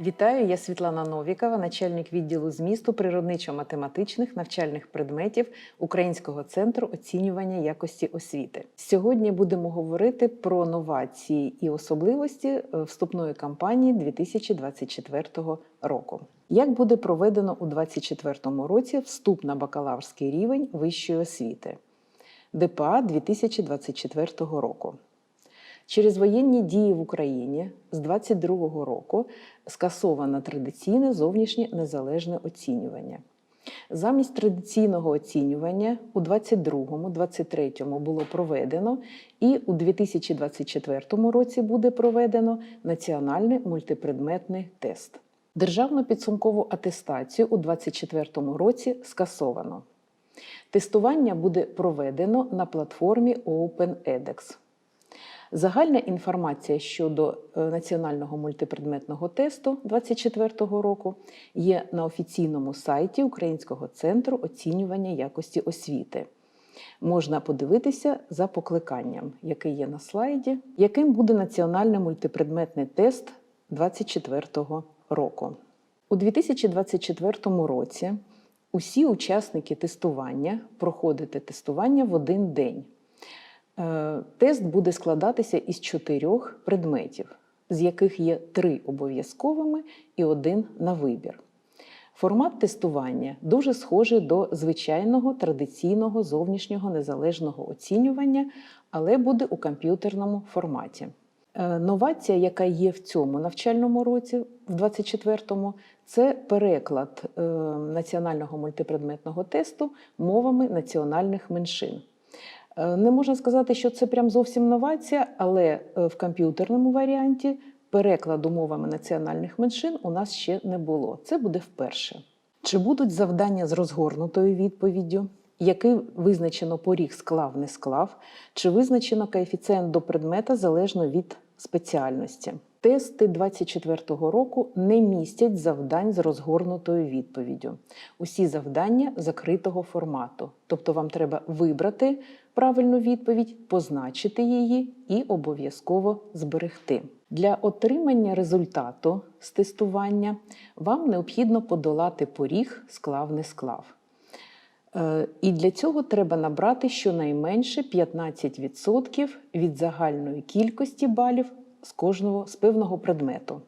Вітаю, я Світлана Новікова, начальник відділу змісту природничо-математичних навчальних предметів Українського центру оцінювання якості освіти. Сьогодні будемо говорити про новації і особливості е, вступної кампанії 2024 року. Як буде проведено у 2024 році вступ на бакалаврський рівень вищої освіти ДПА 2024 року? Через воєнні дії в Україні з 22-го року скасовано традиційне зовнішнє незалежне оцінювання. Замість традиційного оцінювання у 22-23 було проведено і у 2024 році буде проведено національний мультипредметний тест. Державну підсумкову атестацію у 2024 році скасовано. Тестування буде проведено на платформі OpenEDX. Загальна інформація щодо е, національного мультипредметного тесту 2024 року є на офіційному сайті Українського центру оцінювання якості освіти. Можна подивитися за покликанням, який є на слайді, яким буде національний мультипредметний тест 2024 року. У 2024 році усі учасники тестування проходите тестування в один день. Е, Тест буде складатися із чотирьох предметів, з яких є три обов'язковими і один на вибір. Формат тестування дуже схожий до звичайного традиційного зовнішнього незалежного оцінювання, але буде у комп'ютерному форматі. Е, Новація, яка є в цьому навчальному році, в 24-му, це переклад е, національного мультипредметного тесту мовами національних меншин. Е, Не можна сказати, що це прям зовсім новація, але е, в комп'ютерному варіанті перекладу мовами національних меншин у нас ще не було. Це буде вперше. Чи будуть завдання з розгорнутою відповіддю? Який визначено поріг склав, не склав, чи визначено коефіцієнт до предмета залежно від спеціальності? Тести 24-го року не містять завдань з розгорнутою відповіддю. Усі завдання закритого формату. Тобто вам треба вибрати правильну відповідь, позначити її і обов'язково зберегти. Для отримання результату з тестування вам необхідно подолати поріг склав не склав. Е, І для цього треба набрати щонайменше 15% від загальної кількості балів з кожного з певного предмету.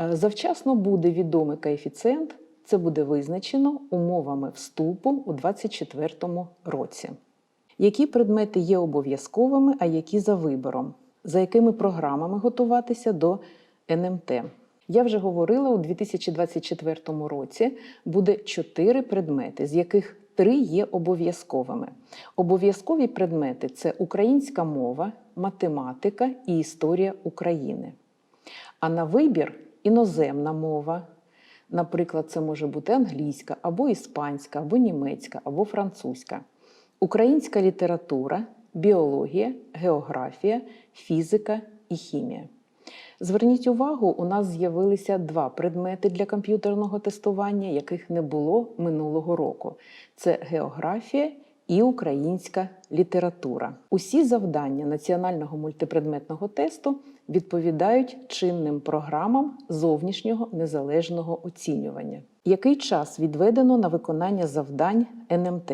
Е, Завчасно буде відомий коефіцієнт, це буде визначено умовами вступу у 2024 році. Які предмети є обов'язковими, а які за вибором? За якими програмами готуватися до НМТ? Я вже говорила, у 2024 році буде 4 предмети, з яких 3 є обов'язковими. Обов'язкові предмети це українська мова, математика і історія України. А на вибір іноземна мова. Наприклад, це може бути англійська, або іспанська, або німецька, або французька, українська література, біологія, географія, фізика і хімія. Зверніть увагу, у нас з'явилися два предмети для комп'ютерного тестування, яких не було минулого року: це географія і українська література. Усі завдання національного мультипредметного тесту відповідають чинним програмам зовнішнього незалежного оцінювання. Який час відведено на виконання завдань НМТ?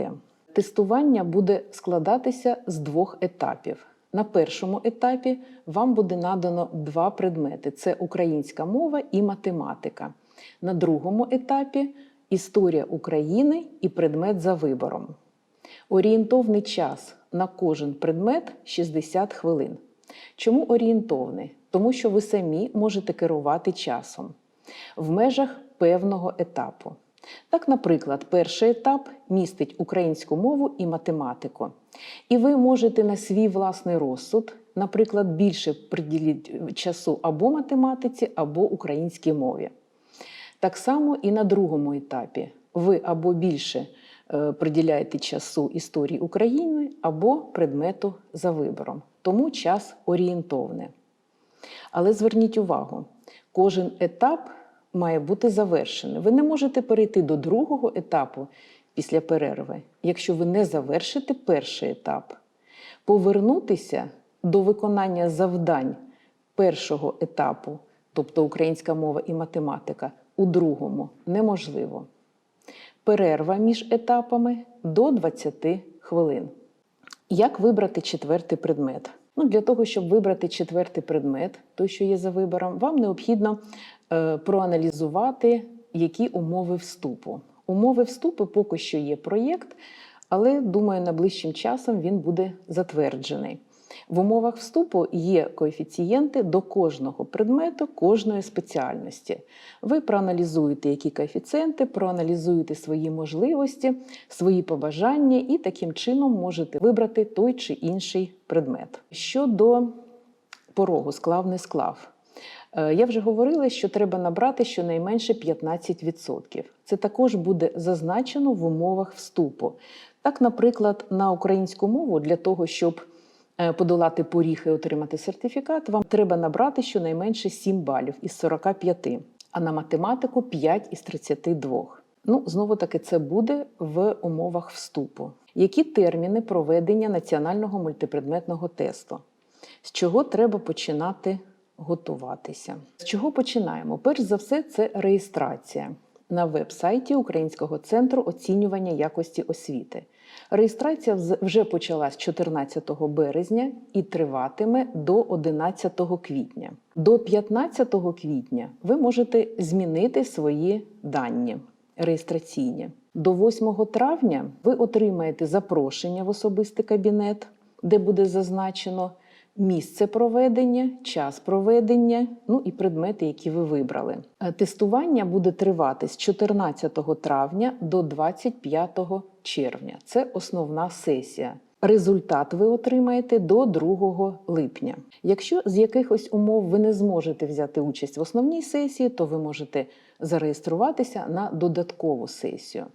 Тестування буде складатися з двох етапів. На першому етапі вам буде надано два предмети: це українська мова і математика. На другому етапі історія України і предмет за вибором. Орієнтовний час на кожен предмет 60 хвилин. Чому орієнтовний? Тому що ви самі можете керувати часом в межах певного етапу. Так, наприклад, перший етап містить українську мову і математику. І ви можете на свій власний розсуд, наприклад, більше приділити часу або математиці, або українській мові. Так само і на другому етапі ви або більше е, приділяєте часу історії України, або предмету за вибором. Тому час орієнтовний. Але зверніть увагу, кожен етап має бути завершений. Ви не можете перейти до другого етапу після перерви, якщо ви не завершите перший етап. Повернутися до виконання завдань першого етапу тобто українська мова і математика, у другому неможливо. Перерва між етапами до 20 хвилин. Як вибрати четвертий предмет? Ну, для того, щоб вибрати четвертий предмет, той, що є за вибором, вам необхідно е, проаналізувати, які умови вступу. Умови вступу поки що є проєкт, але думаю, найближчим часом він буде затверджений. В умовах вступу є коефіцієнти до кожного предмету, кожної спеціальності. Ви проаналізуєте, які коефіцієнти, проаналізуєте свої можливості, свої побажання і таким чином можете вибрати той чи інший предмет. Щодо порогу склав не склав. Е, Я вже говорила, що треба набрати щонайменше 15%. Це також буде зазначено в умовах вступу. Так, наприклад, на українську мову для того, щоб подолати поріг і отримати сертифікат, вам треба набрати щонайменше 7 балів із 45, а на математику 5 із 32. Ну, знову таки, це буде в умовах вступу. Які терміни проведення національного мультипредметного тесту? З чого треба починати готуватися? З чого починаємо? Перш за все, це реєстрація на веб-сайті Українського центру оцінювання якості освіти. Реєстрація вже почалась 14 березня і триватиме до 11 квітня. До 15 квітня ви можете змінити свої дані реєстраційні. До 8 травня ви отримаєте запрошення в особистий кабінет, де буде зазначено місце проведення, час проведення, ну і предмети, які ви вибрали. Е, Тестування буде тривати з 14 травня до 25 червня. Це основна сесія. Результат ви отримаєте до 2 липня. Якщо з якихось умов ви не зможете взяти участь в основній сесії, то ви можете зареєструватися на додаткову сесію.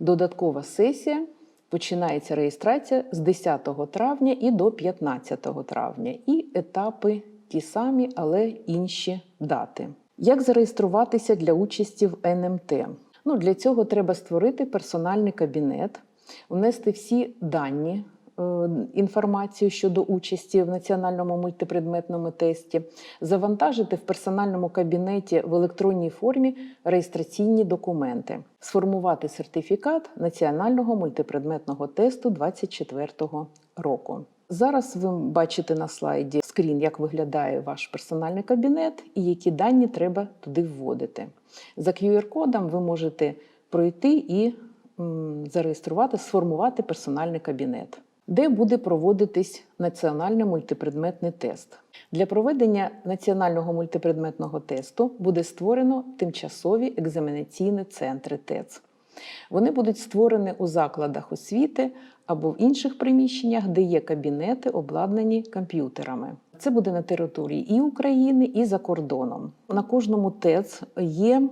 Додаткова сесія починається реєстрація з 10 травня і до 15 травня. І етапи ті самі, але інші дати. Як зареєструватися для участі в НМТ? Ну, для цього треба створити персональний кабінет, внести всі дані. Е, Інформацію щодо участі в національному мультипредметному тесті, завантажити в персональному кабінеті в електронній формі реєстраційні документи, сформувати сертифікат національного мультипредметного тесту 2024 року. Зараз ви бачите на слайді скрін, як виглядає ваш персональний кабінет і які дані треба туди вводити. За QR-кодом ви можете пройти і зареєструвати, сформувати персональний кабінет, де буде проводитись національний мультипредметний тест. Для проведення національного мультипредметного тесту буде створено тимчасові екзаменаційні центри ТЕЦ. Вони будуть створені у закладах освіти або в інших приміщеннях, де є кабінети, обладнані комп'ютерами. Це буде на території і України, і за кордоном. На кожному ТЕЦ є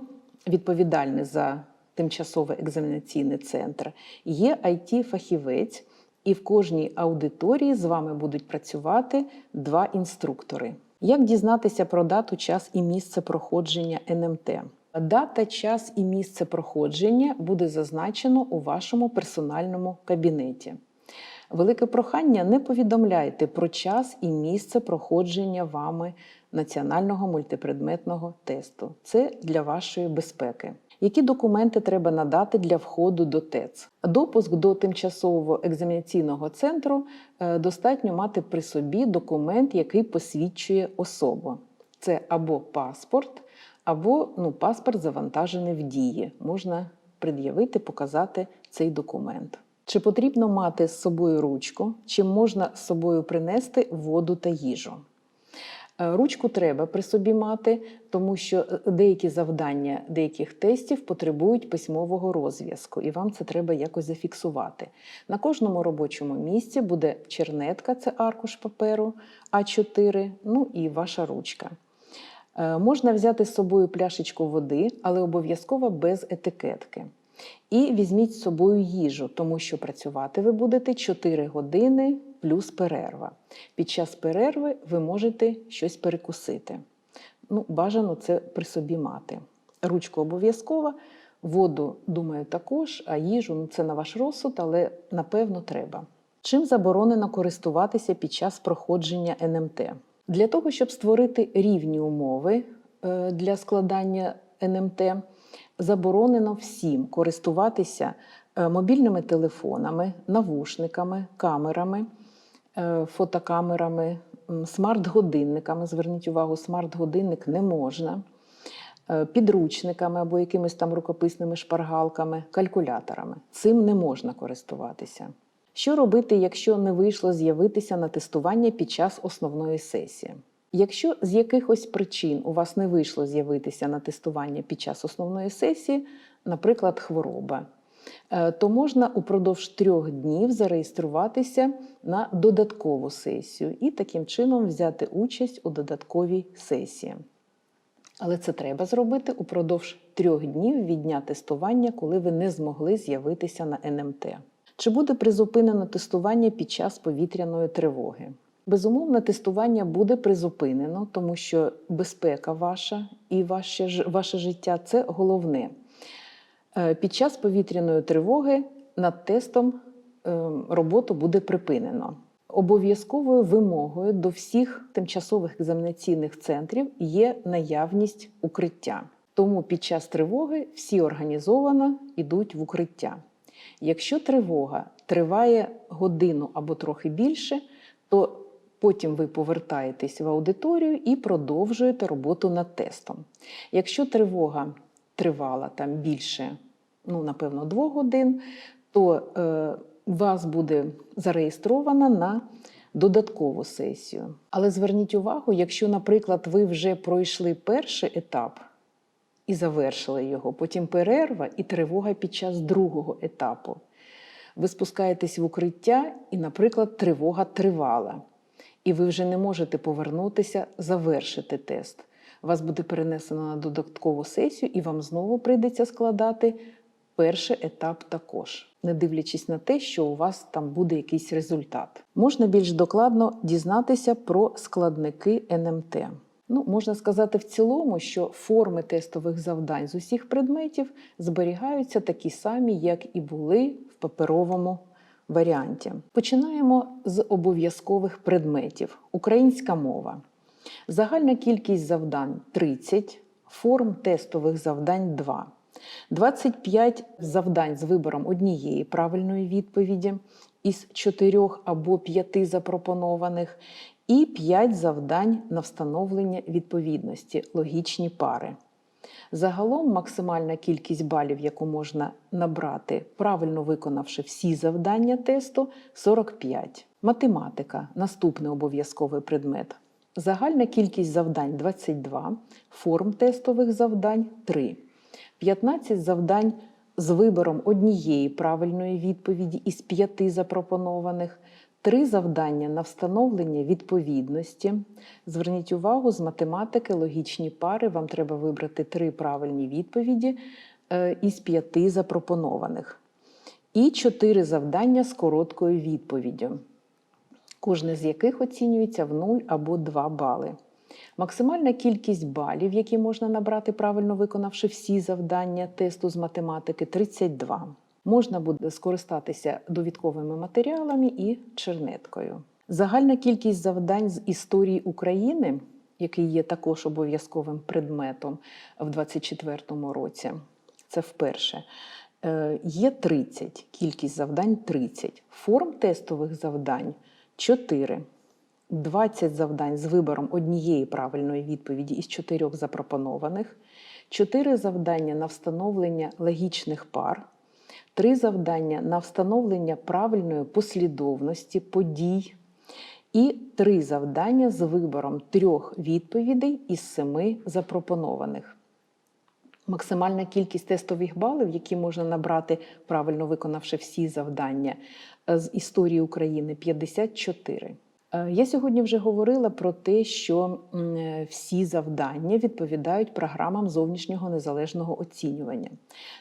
відповідальний за тимчасовий екзаменаційний центр, є it фахівець і в кожній аудиторії з вами будуть працювати два інструктори. Як дізнатися про дату, час і місце проходження НМТ? Дата, час і місце проходження буде зазначено у вашому персональному кабінеті. Велике прохання не повідомляйте про час і місце проходження вами національного мультипредметного тесту. Це для вашої безпеки. Які документи треба надати для входу до ТЕЦ? Допуск до тимчасового екзаменаційного центру е, достатньо мати при собі документ, який посвідчує особу. Це або паспорт, або ну, паспорт завантажений в дії. Можна пред'явити, показати цей документ. Чи потрібно мати з собою ручку, чи можна з собою принести воду та їжу? Е, Ручку треба при собі мати, тому що е, деякі завдання деяких тестів потребують письмового розв'язку, і вам це треба якось зафіксувати. На кожному робочому місці буде чернетка, це аркуш паперу А4, ну і ваша ручка. Е, Можна взяти з собою пляшечку води, але обов'язково без етикетки. І візьміть з собою їжу, тому що працювати ви будете 4 години плюс перерва. Під час перерви ви можете щось перекусити. Ну, бажано це при собі мати. Ручку обов'язково, воду, думаю, також, а їжу ну, це на ваш розсуд, але напевно треба. Чим заборонено користуватися під час проходження НМТ? Для того, щоб створити рівні умови е, для складання НМТ, заборонено всім користуватися е, мобільними телефонами, навушниками, камерами, фотокамерами, смарт-годинниками. Зверніть увагу, смарт-годинник не можна. е, Підручниками або якимись там рукописними шпаргалками, калькуляторами. Цим не можна користуватися. Що робити, якщо не вийшло з'явитися на тестування під час основної сесії? Якщо з якихось причин у вас не вийшло з'явитися на тестування під час основної сесії, наприклад, хвороба, е, то можна упродовж трьох днів зареєструватися на додаткову сесію і таким чином взяти участь у додатковій сесії. Але це треба зробити упродовж трьох днів від дня тестування, коли ви не змогли з'явитися на НМТ. Чи буде призупинено тестування під час повітряної тривоги? Безумовно, тестування буде призупинено, тому що безпека ваша і ваше, ваше життя це головне. Е, Під час повітряної тривоги над тестом е, роботу буде припинено. Обов'язковою вимогою до всіх тимчасових екзаменаційних центрів є наявність укриття. Тому під час тривоги всі організовано йдуть в укриття. Якщо тривога триває годину або трохи більше, то потім ви повертаєтесь в аудиторію і продовжуєте роботу над тестом. Якщо тривога тривала там більше, ну напевно, двох годин, то е, вас буде зареєстровано на додаткову сесію. Але зверніть увагу, якщо, наприклад, ви вже пройшли перший етап і завершили його, потім перерва і тривога під час другого етапу. Ви спускаєтесь в укриття, і, наприклад, тривога тривала, і ви вже не можете повернутися, завершити тест. Вас буде перенесено на додаткову сесію, і вам знову прийдеться складати перший етап також, не дивлячись на те, що у вас там буде якийсь результат. Можна більш докладно дізнатися про складники НМТ. Ну, можна сказати в цілому, що форми тестових завдань з усіх предметів зберігаються такі самі, як і були в паперовому варіанті. Починаємо з обов'язкових предметів: українська мова. Загальна кількість завдань 30, форм тестових завдань 2. 25 завдань з вибором однієї правильної відповіді із 4 або 5 запропонованих, і 5 завдань на встановлення відповідності логічні пари. Загалом максимальна кількість балів, яку можна набрати, правильно виконавши всі завдання тесту 45. Математика наступний обов'язковий предмет. Загальна кількість завдань 22, форм тестових завдань 3. 15 завдань з вибором однієї правильної відповіді із 5 запропонованих. Три завдання на встановлення відповідності. Зверніть увагу, з математики логічні пари вам треба вибрати три правильні відповіді е, із п'яти запропонованих. І чотири завдання з короткою відповіддю, кожне з яких оцінюється в 0 або 2 бали. Максимальна кількість балів, які можна набрати, правильно виконавши всі завдання тесту з математики 32 можна буде скористатися довідковими матеріалами і чернеткою. Загальна кількість завдань з історії України, який є також обов'язковим предметом в 2024 році, це вперше. е, Є 30, кількість завдань 30, форм тестових завдань 4, 20 завдань з вибором однієї правильної відповіді із 4 запропонованих, 4 завдання на встановлення логічних пар, три завдання на встановлення правильної послідовності подій і три завдання з вибором трьох відповідей із семи запропонованих. Максимальна кількість тестових балів, які можна набрати, правильно виконавши всі завдання з історії України 54. Е, Я сьогодні вже говорила про те, що е, всі завдання відповідають програмам зовнішнього незалежного оцінювання.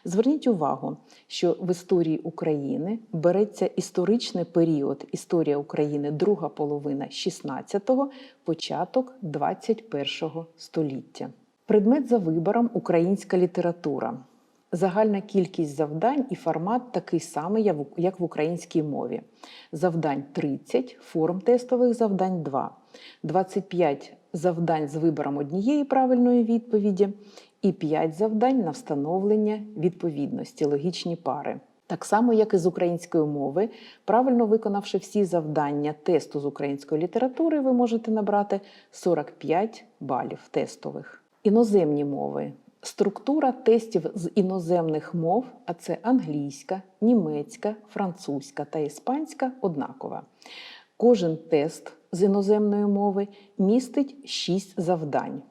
Зверніть увагу, що в історії України береться історичний період історія України, друга половина 16-го, початок 21-го століття. Предмет за вибором українська література. Загальна кількість завдань і формат такий самий, як в- українській мові. Завдань 30, форм тестових завдань 2. 25 завдань з вибором однієї правильної відповіді і 5 завдань на встановлення відповідності, логічні пари. Так само, як і з української мови, правильно виконавши всі завдання тесту з української літератури, ви можете набрати 45 балів тестових. Іноземні мови. Структура тестів з іноземних мов, а це англійська, німецька, французька та іспанська однакова. Кожен тест з іноземної мови містить 6 завдань,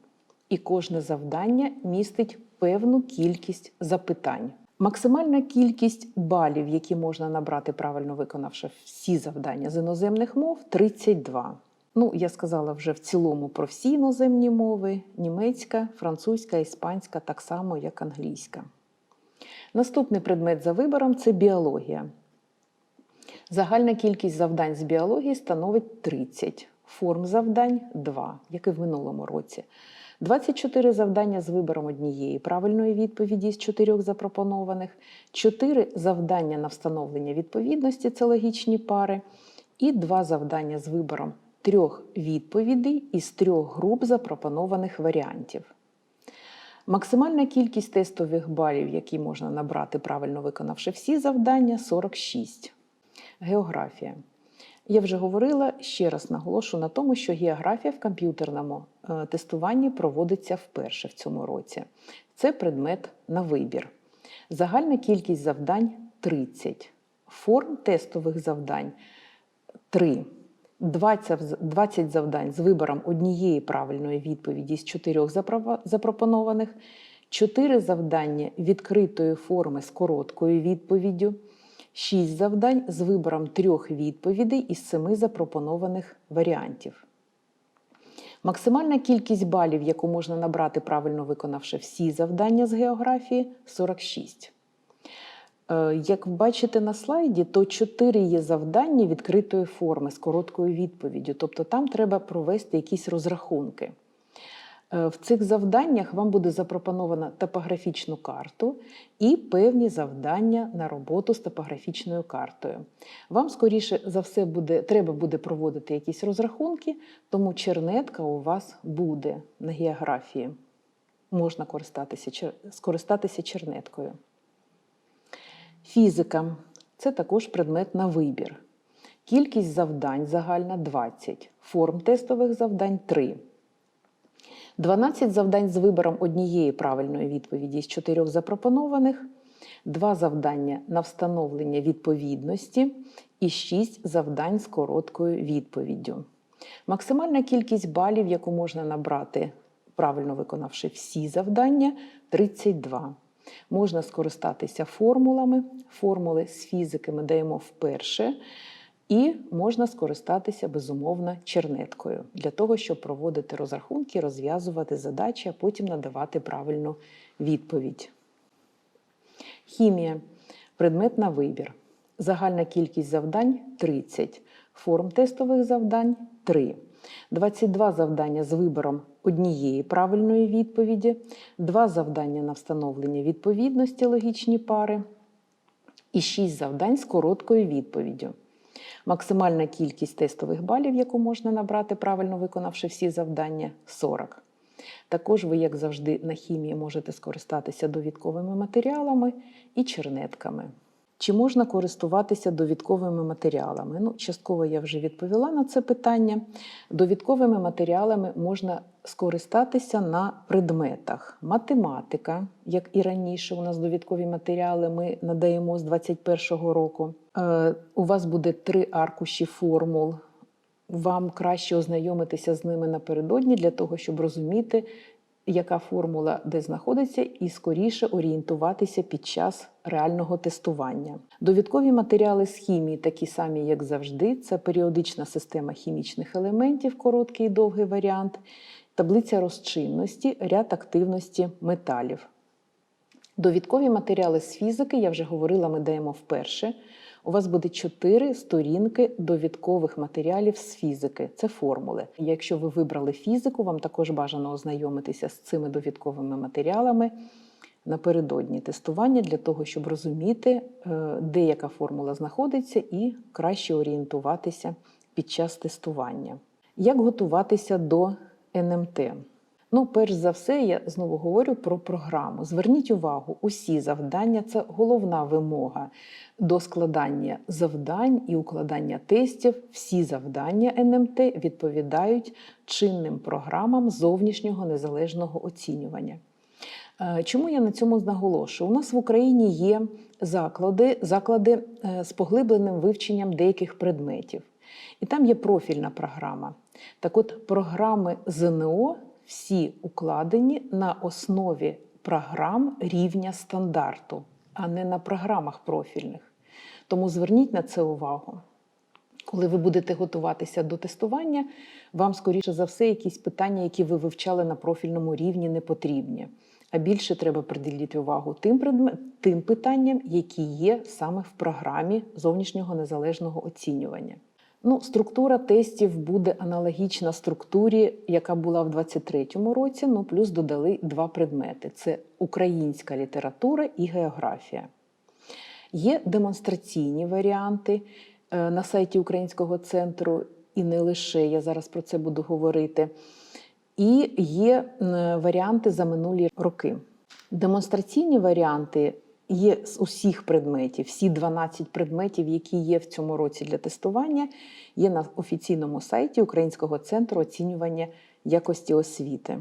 і кожне завдання містить певну кількість запитань. Максимальна кількість балів, які можна набрати, правильно виконавши всі завдання з іноземних мов 32. Ну, я сказала вже в цілому про всі іноземні мови: німецька, французька, іспанська, так само, як англійська. Наступний предмет за вибором це біологія. Загальна кількість завдань з біології становить 30, форм завдань 2, як і в минулому році. 24 завдання з вибором однієї правильної відповіді з чотирьох запропонованих, 4 завдання на встановлення відповідності це логічні пари, і 2 завдання з вибором трьох відповідей із трьох груп запропонованих варіантів. Максимальна кількість тестових балів, які можна набрати, правильно виконавши всі завдання 46. Географія. Я вже говорила, ще раз наголошу на тому, що географія в комп'ютерному е, тестуванні проводиться вперше в цьому році. Це предмет на вибір. Загальна кількість завдань 30. Форм тестових завдань 3. 20 20 завдань з вибором однієї правильної відповіді з чотирьох запропонованих, 4 завдання відкритої форми з короткою відповіддю. 6 завдань з вибором трьох відповідей із семи запропонованих варіантів. Максимальна кількість балів, яку можна набрати, правильно виконавши всі завдання з географії 46. Е, як бачите на слайді, то 4 є завдання відкритої форми з короткою відповіддю, тобто там треба провести якісь розрахунки. Е, в цих завданнях вам буде запропонована топографічну карту і певні завдання на роботу з топографічною картою. Вам, скоріше за все, буде, треба буде проводити якісь розрахунки, тому чернетка у вас буде на географії. Можна користатися, скористатися чернеткою. Фізика це також предмет на вибір. Кількість завдань загальна 20, форм тестових завдань 3. 12 завдань з вибором однієї правильної відповіді з чотирьох запропонованих, 2 завдання на встановлення відповідності і 6 завдань з короткою відповіддю. Максимальна кількість балів, яку можна набрати, правильно виконавши всі завдання 32. Можна скористатися формулами. Формули з фізики ми даємо вперше. І можна скористатися безумовно чернеткою для того, щоб проводити розрахунки, розв'язувати задачі, а потім надавати правильну відповідь. Хімія предмет на вибір. Загальна кількість завдань 30. Форм тестових завдань 3. 22 завдання з вибором однієї правильної відповіді, 2 завдання на встановлення відповідності логічні пари і 6 завдань з короткою відповіддю. Максимальна кількість тестових балів, яку можна набрати, правильно виконавши всі завдання 40. Також ви, як завжди, на хімії можете скористатися довідковими матеріалами і чернетками. Чи можна користуватися довідковими матеріалами? Ну, частково я вже відповіла на це питання. Довідковими матеріалами можна скористатися на предметах. Математика, як і раніше, у нас довідкові матеріали ми надаємо з 2021 року. Е, у вас буде три аркуші формул. Вам краще ознайомитися з ними напередодні для того, щоб розуміти, яка формула де знаходиться, і скоріше орієнтуватися під час реального тестування. Довідкові матеріали з хімії, такі самі, як завжди, це періодична система хімічних елементів, короткий і довгий варіант, таблиця розчинності, ряд активності металів. Довідкові матеріали з фізики, я вже говорила, ми даємо вперше. У вас буде чотири сторінки довідкових матеріалів з фізики. Це формули. Якщо ви вибрали фізику, вам також бажано ознайомитися з цими довідковими матеріалами напередодні тестування для того, щоб розуміти, е, де яка формула знаходиться, і краще орієнтуватися під час тестування. Як готуватися до НМТ? Ну, перш за все, я знову говорю про програму. Зверніть увагу, усі завдання це головна вимога до складання завдань і укладання тестів. Всі завдання НМТ відповідають чинним програмам зовнішнього незалежного оцінювання. Е, Чому я на цьому наголошую? У нас в Україні є заклади, заклади е, з поглибленим вивченням деяких предметів. І там є профільна програма. Так от, програми ЗНО всі укладені на основі програм рівня стандарту, а не на програмах профільних. Тому зверніть на це увагу. Коли ви будете готуватися до тестування, вам, скоріше за все, якісь питання, які ви вивчали на профільному рівні, не потрібні. А більше треба приділити увагу тим, предмет, тим питанням, які є саме в програмі зовнішнього незалежного оцінювання. Ну, структура тестів буде аналогічна структурі, яка була в 2023 році. Ну плюс додали два предмети: це українська література і географія. Є демонстраційні варіанти е, на сайті Українського центру, і не лише я зараз про це буду говорити. І є е, варіанти за минулі роки. Демонстраційні варіанти є з усіх предметів. Всі 12 предметів, які є в цьому році для тестування, є на офіційному сайті Українського центру оцінювання якості освіти.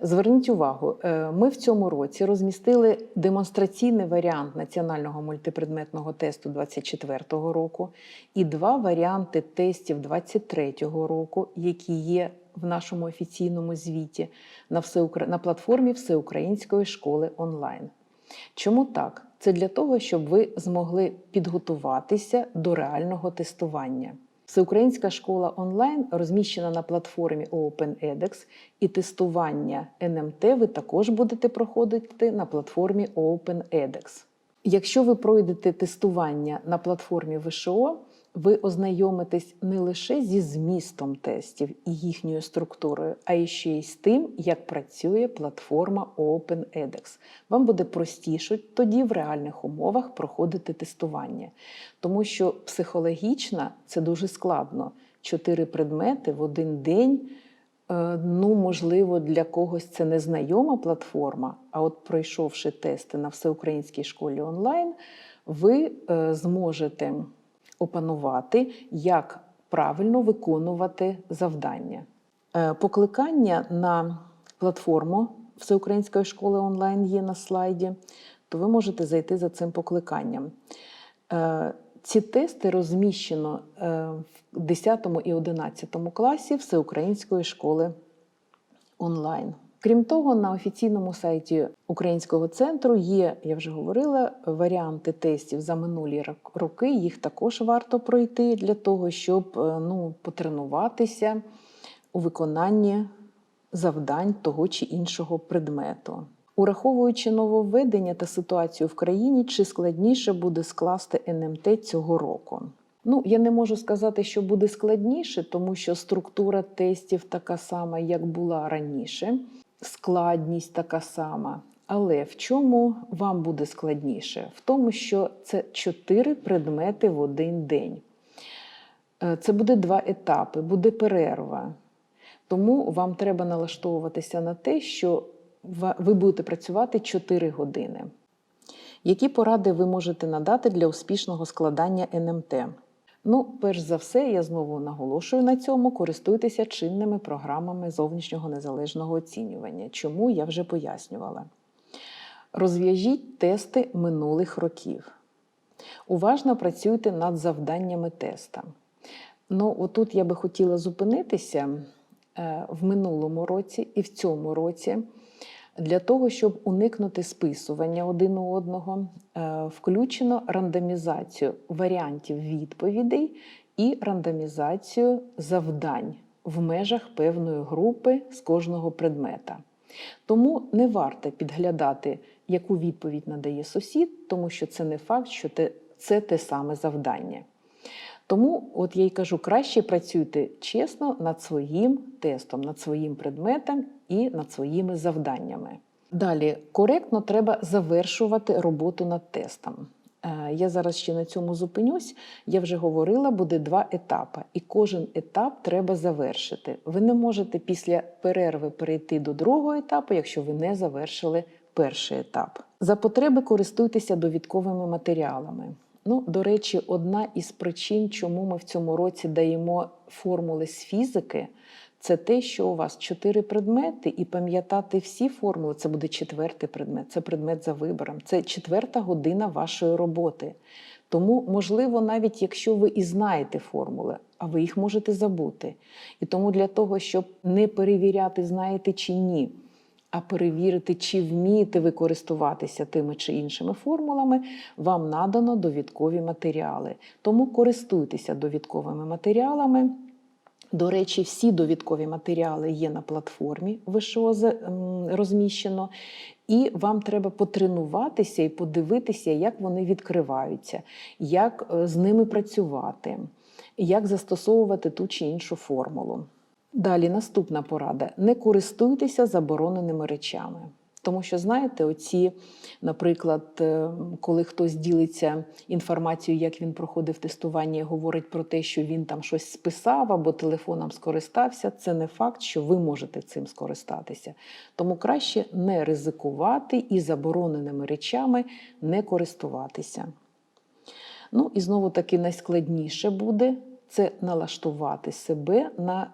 Зверніть увагу, е, ми в цьому році розмістили демонстраційний варіант національного мультипредметного тесту 2024 року і два варіанти тестів 2023 року, які є в нашому офіційному звіті на, всеукр... на платформі Всеукраїнської школи онлайн. Чому так? Це для того, щоб ви змогли підготуватися до реального тестування. Всеукраїнська школа онлайн розміщена на платформі OpenEDX, і тестування НМТ ви також будете проходити на платформі OpenEDX. Якщо ви пройдете тестування на платформі ВШО, ви ознайомитесь не лише зі змістом тестів і їхньою структурою, а ще й з тим, як працює платформа OpenEDX. Вам буде простіше тоді в реальних умовах проходити тестування, тому що психологічно це дуже складно. Чотири предмети в один день. Е, Ну, можливо, для когось це незнайома платформа. А от пройшовши тести на всеукраїнській школі онлайн, ви е, зможете опанувати, як правильно виконувати завдання. Е, Покликання на платформу Всеукраїнської школи онлайн є на слайді, то ви можете зайти за цим покликанням. Е, Ці тести розміщено е, в 10 і 11 класі Всеукраїнської школи онлайн. Крім того, на офіційному сайті Українського центру є, я вже говорила, варіанти тестів за минулі роки. Їх також варто пройти для того, щоб е, ну, потренуватися у виконанні завдань того чи іншого предмету. Ураховуючи нововведення та ситуацію в країні, чи складніше буде скласти НМТ цього року? Ну, я не можу сказати, що буде складніше, тому що структура тестів така сама, як була раніше, складність така сама. Але в чому вам буде складніше? В тому, що це чотири предмети в один день. Е, Це буде два етапи, буде перерва. Тому вам треба налаштовуватися на те, що ви будете працювати 4 години. Які поради ви можете надати для успішного складання НМТ? Ну, перш за все, я знову наголошую на цьому, користуйтеся чинними програмами зовнішнього незалежного оцінювання. Чому я вже пояснювала. Розв'яжіть тести минулих років. Уважно працюйте над завданнями теста. Ну, отут я би хотіла зупинитися е, в минулому році і в цьому році для того, щоб уникнути списування один у одного, е, включено рандомізацію варіантів відповідей і рандомізацію завдань в межах певної групи з кожного предмета. Тому не варто підглядати, яку відповідь надає сусід, тому що це не факт, що це те саме завдання. Тому, от я й кажу, краще працюйте чесно над своїм тестом, над своїм предметом і над своїми завданнями. Далі коректно треба завершувати роботу над тестом. Е, Я зараз ще на цьому зупинюсь. Я вже говорила, буде два етапи, і кожен етап треба завершити. Ви не можете після перерви перейти до другого етапу, якщо ви не завершили перший етап. За потреби користуйтеся довідковими матеріалами. Ну, до речі, одна із причин, чому ми в цьому році даємо формули з фізики, це те, що у вас чотири предмети, і пам'ятати всі формули це буде четвертий предмет, це предмет за вибором, це четверта година вашої роботи. Тому, можливо, навіть якщо ви і знаєте формули, а ви їх можете забути. І тому для того, щоб не перевіряти, знаєте чи ні, а перевірити, чи вмієте ви користуватися тими чи іншими формулами, вам надано довідкові матеріали. Тому користуйтеся довідковими матеріалами. До речі, всі довідкові матеріали є на платформі ВШО з- розміщено, і вам треба потренуватися і подивитися, як вони відкриваються, як е, з ними працювати, як застосовувати ту чи іншу формулу. Далі наступна порада: не користуйтеся забороненими речами. Тому що, знаєте, оці, наприклад, е, коли хтось ділиться інформацією, як він проходив тестування, і говорить про те, що він там щось списав або телефоном скористався, це не факт, що ви можете цим скористатися. Тому краще не ризикувати і забороненими речами не користуватися. Ну і знову таки найскладніше буде це налаштувати себе на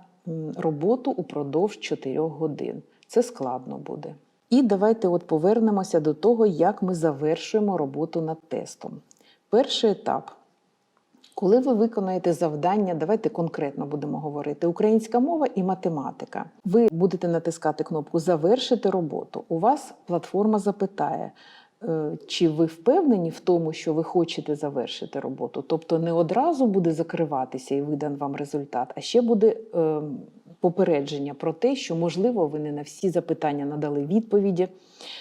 роботу упродовж 4 годин. Це складно буде. І давайте от повернемося до того, як ми завершуємо роботу над тестом. Перший етап. Коли ви виконаєте завдання, давайте конкретно будемо говорити: українська мова і математика. Ви будете натискати кнопку Завершити роботу. У вас платформа запитає, чи ви впевнені в тому, що ви хочете завершити роботу. Тобто не одразу буде закриватися і видан вам результат, а ще буде е, попередження про те, що, можливо, ви не на всі запитання надали відповіді.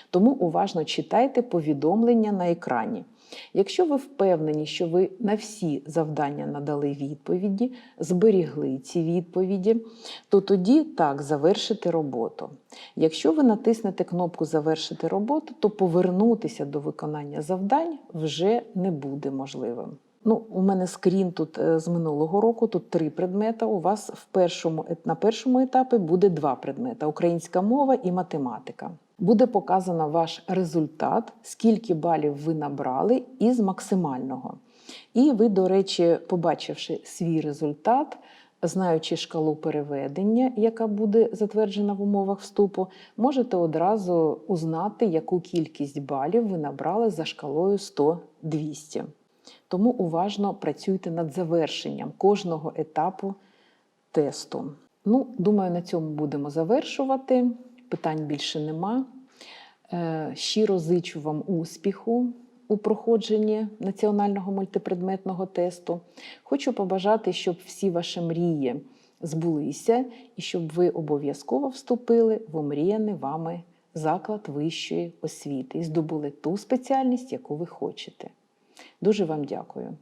Тому уважно читайте повідомлення на екрані. Якщо ви впевнені, що ви на всі завдання надали відповіді, зберігли ці відповіді, то тоді так завершити роботу. Якщо ви натиснете кнопку Завершити роботу, то повернутися до виконання завдань вже не буде можливим. Ну, у мене скрін тут е, з минулого року, тут три предмети. У вас в першому, на першому етапі буде два предмети: українська мова і математика. Буде показано ваш результат, скільки балів ви набрали із максимального. І ви, до речі, побачивши свій результат, знаючи шкалу переведення, яка буде затверджена в умовах вступу, можете одразу узнати, яку кількість балів ви набрали за шкалою 100-200. Тому уважно працюйте над завершенням кожного етапу тесту. Ну, думаю, на цьому будемо завершувати. Питань більше нема. Е, Щиро зичу вам успіху у проходженні національного мультипредметного тесту. Хочу побажати, щоб всі ваші мрії збулися і щоб ви обов'язково вступили в омріяний вами заклад вищої освіти і здобули ту спеціальність, яку ви хочете. Дуже вам дякую.